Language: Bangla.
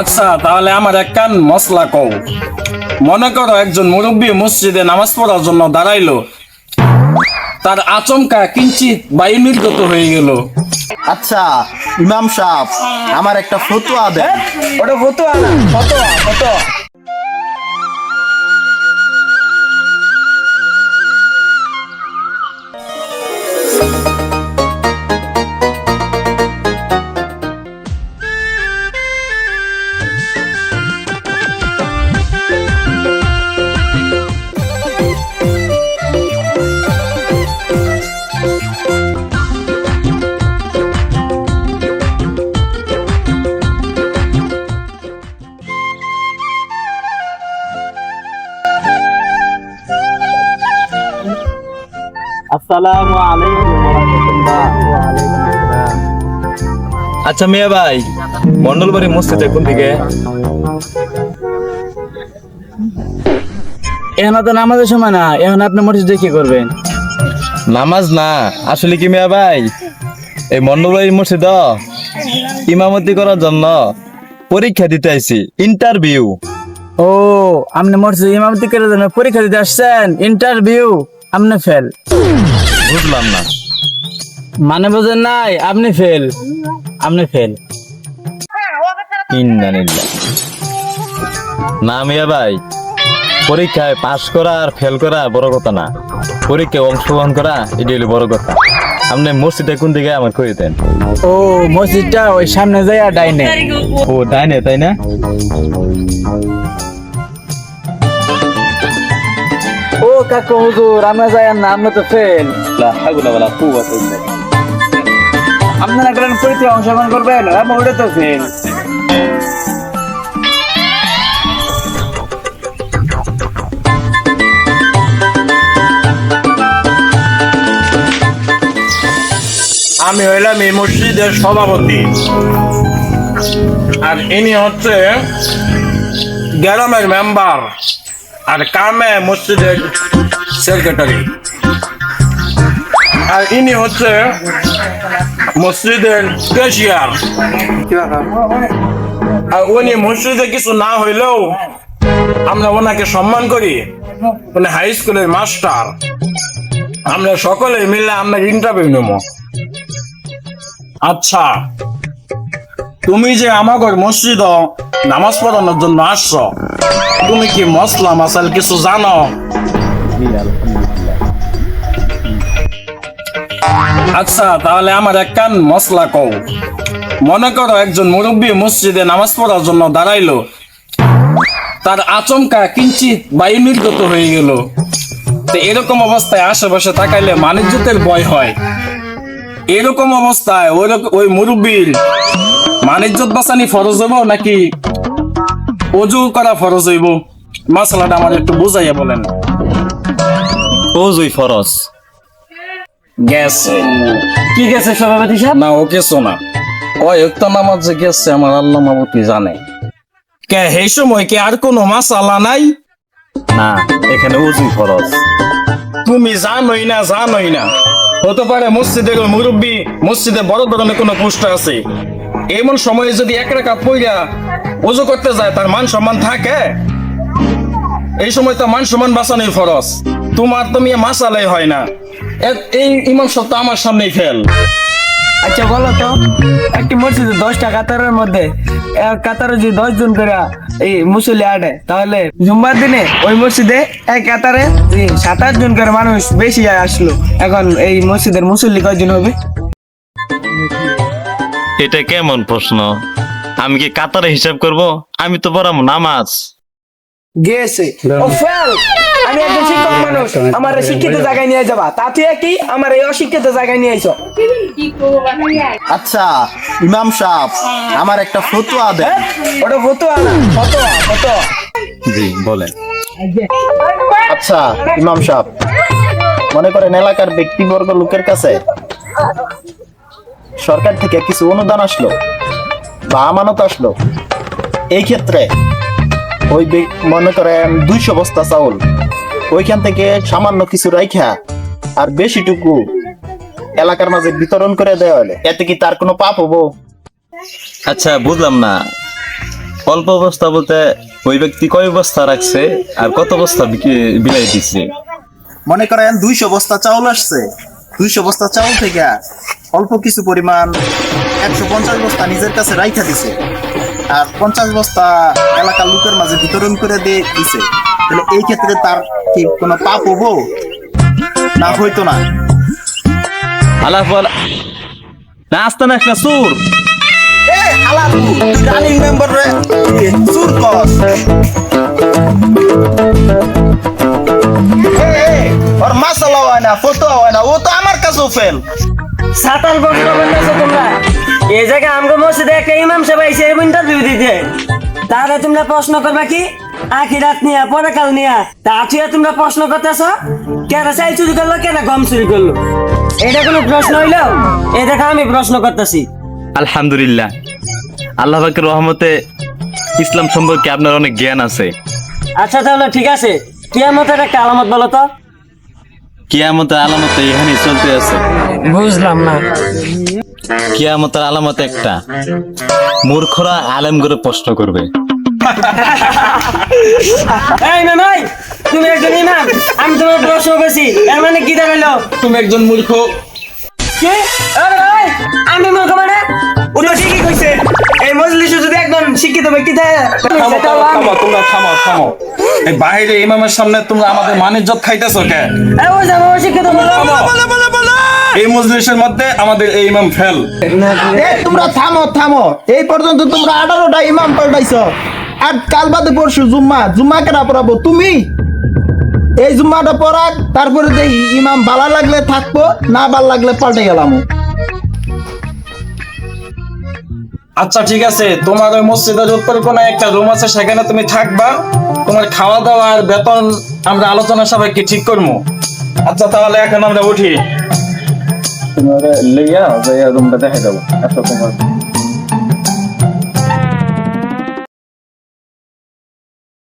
আচ্ছা তাহলে আমার এক কান মশলা কও। মনে করো একজন মুরব্বী মসজিদে নামাজ পড়ার জন্য দাঁড়াইলো। তার আচমকা কিঞ্চিত বায়ু নির্গত হয়ে গেল। আচ্ছা ইমাম সাহেব আমার একটা ফতুয়া দেন। ওটা ফতুয়া না ফতোয়া ফতোয়া। আসসালামু আলাইকুম আচ্ছা মিয়া ভাই মন্ডলবাড়ি মসজিদে কোন দিকে? এখন তো নামাজের সময় না এখন আপনি মসজিদে কি করবেন? নামাজ না আসলে কি মিয়া ভাই? এই মন্ডলবাড়ি মসজিদ ইমামতি করার জন্য পরীক্ষা দিতে আইছি ইন্টারভিউ ও আপনি মসজিদে ইমামতি করে দেন পরীক্ষা দিতে আসছেন ইন্টারভিউ আপনি ফেল বুঝলাম না। মানে বোঝেন নাই আপনি ফেল আপনি ফেল ইন্নানিল্লাহ না মিয়া ভাই পরীক্ষায় পাশ করা আর ফেল করা বড় কথা না। পরীক্ষায় অংশগ্রহণ করা এটি হলো বড় কথা। আপনি মসজিদে কোন দিকে আমার কই দেন? ও মসজিদটা ওই সামনে যায় ডাইনে। ও তাই না তাই না? কাকু হুজুর আমরা যাই না আমরা তো ফেল আপনারা করেন পরীক্ষায় অংশগ্রহণ করবেন আমরা ওটা তো ফেল আমি হইলাম এই মসজিদের সভাপতি। আর ইনি হচ্ছে গ্রামের মেম্বার। আর কামে মসজিদের সেক্রেটারি। আর ইনি হচ্ছে মসজিদের ক্যাশিয়ার আর উনি মসজিদে কিছু না হইলেও আমরা ওনাকে সম্মান করি। উনি হাই স্কুলের মাস্টার আমরা সকলে মিলে আমরা ইন্টারভিউ নেব। আচ্ছা। তুমি যে আমাগর মসজিদ নামাজ পড়ানোর জন্য আসছো, তুমি কি মশলা মাসাল কিছু জানো? আচ্ছা তাহলে আমার এক কান মশলা কও। মনে করো একজন মুরব্বী মসজিদে নামাজ পড়ার জন্য দাঁড়াইলো। তার আচমকা কিঞ্চিত বায়ু নির্গত হয়ে গেল। তো এরকম অবস্থায় আশেপাশে তাকাইলে মানিজ্যতের ভয় হয়। এরকম অবস্থায় ওই ওই মুরব্বীর মানিজ্যত বাঁচানি ফরজ হইব নাকি অজু করা ফরজ হইব? মশলাটা আমার একটু বুঝাইয়া বলেন। ও জুই ফরস গেছে। কি গেছে সভাপতি সাহেব? না ও কিছু না। ওই একটা নামাজ যে গেছে আমার আল্লাহ মাবুতি জানে? কে সেই সময় কি আর কোনো মাসালা নাই? না এখানে ও জুই ফরস তুমি জানোই না জানোই না। হতে পারে মসজিদের মুরব্বী মসজিদে বড় ধরনের কোনো পোস্ট আছে। এমন সময়ে যদি এক রেখা পইরা ওজু করতে যায়, তার মান সম্মান থাকে? এই সময় তো মান সম্মান বাঁচানোর ফরজ। তোমার তো মিয়া মাসালাই হয় না। এই ইমাম সব আমার সামনেই ফেল। আচ্ছা বলো তো, একটি মসজিদে দশটা কাতারের মধ্যে এক কাতারে যদি দশ জন করে এই মুসল্লি আটে তাহলে জুম্বার দিনে ওই মসজিদে এক কাতারে সাত আট জন করে মানুষ বেশি আসলো, এখন এই মসজিদের মুসল্লি কয়জন হবে? এটা কেমন প্রশ্ন? আমি কি কাতারে হিসাব করব? আমি তো পড়াবো নামাজ। গেছে। ও ফেল! আমি একজন শিক্ষক মানুষ। আমার শিক্ষিত জায়গায় নিয়ে যাবা। তাতে কি আমার এই অশিক্ষিত জায়গায় নিয়ে আইছো। আচ্ছা ইমাম সাহেব আমার একটা ফতুয়া দেন। ওটা ফতোয়া না ফতোয়া ফতোয়া। জি বলেন। আচ্ছা ইমাম সাহেব মনে করেন এলাকার ব্যক্তিবর্গ লোকের কাছে সরকার থেকে কিছু অনুদান আসলো বা আমানত আসলো। এই ক্ষেত্রে ওই মনে করেন দুইশো বস্তা চাউল ওইখান থেকে সামান্য কিছু রাইখা আর বেশিটুকু এলাকার মাঝে বিতরণ করে দেওয়া হলে। এতে কি তার কোনো পাপ হব? আচ্ছা বুঝলাম না। অল্প অবস্থা বলতে ওই ব্যক্তি কয় বস্তা রাখছে আর কত বস্তা বিলাই দিচ্ছে মনে করেন দুইশো বস্তা চাউল আসছে। দুইশো বস্তা চাউল থেকে অল্প কিছু পরিমাণ একশো পঞ্চাশ বস্তা নিজের কাছে রাইখা দিছে। আর পঞ্চাশ বস্তা এলাকার লোকের মাঝে বিতরণ করে দিয়ে দিছে। তাহলে এই ক্ষেত্রে তার কি কোনো পাপ হব? না হইতো না। বল। না আসতে না একটা সুর এ রানিং মেম্বার রে। সুর কস। এ এ, ওর মাসালা হয় না ফটো হয় না ও তো আমার কাছেও ফেল সাতাল প্রশ্ন করতেছো তোমরা। এই জায়গায় আমগো মসজিদে একটা ইমাম সাহেব আইসে ইন্টারভিউ দিতে। তাহলে তোমরা প্রশ্ন করবা কি? আখিরাত নিয়া পরকাল নিয়া। তা আছিয়া তোমরা প্রশ্ন করতেছো? কেন চাই চুরি করল কেন গম চুরি করল? এটা কোনো প্রশ্ন হইল? এই দেখো আমি প্রশ্ন করতেছি। আলহামদুলিল্লাহ। আল্লাহ পাকের রহমতে ইসলাম সম্পর্কে আপনার অনেক জ্ঞান আছে। আচ্ছা তাহলে ঠিক আছে। কিয়ামতের একটা আলামত বলো তো। কিয়ামতের আলামত এখানে চলতে আছে। বুঝলাম না। কিয়ামতের আলামত একটা। মূর্খরা আলেম করে প্রশ্ন করবে। এই মামাই তুমি একজন ইমাম আমি তোমার প্রশ্ন করছি এর মানে কি দাঁড়াল তুমি একজন মূর্খ। কি? আরে ভাই আমি মূর্খ মানে? উনি ঠিকই কইছে। এই মজলিসে যদি একজন শিক্ষিত ব্যক্তি থাকে থামো তোমরা থামো থামো। এই বাইরে ইমামের সামনে তোমরা আমাদের মানের জব খাইতেছো কে? এই ওই যাব শিক্ষিত বলো এই মজলিসের মধ্যে আমাদের এই ইমাম ফেল। তোমরা থামো থামো। এই পর্যন্ত তোমরা আঠারোটা ইমাম পাল্টাইছো। আর কাল বাদে পরশু জুম্মা। জুম্মা কেনা পড়াবো? তুমি? এই জুম্মাটা পড়াক তারপরে দেখি ইমাম বালা লাগলে থাকব না ভালো লাগলে পাল্টে গেলাম। আচ্ছা ঠিক আছে। তোমার ওই মসজিদের উপরে কোনো একটা রুম আছে সেখানে তুমি থাকবা। তোমার খাওয়া দাওয়া আর বেতন আমরা আলোচনা সবাইকে ঠিক করব আচ্ছা তাহলে এখন আমরা উঠি। তোমার লইয়া যাইয়া রুমটা দেখা যাব এত তোমার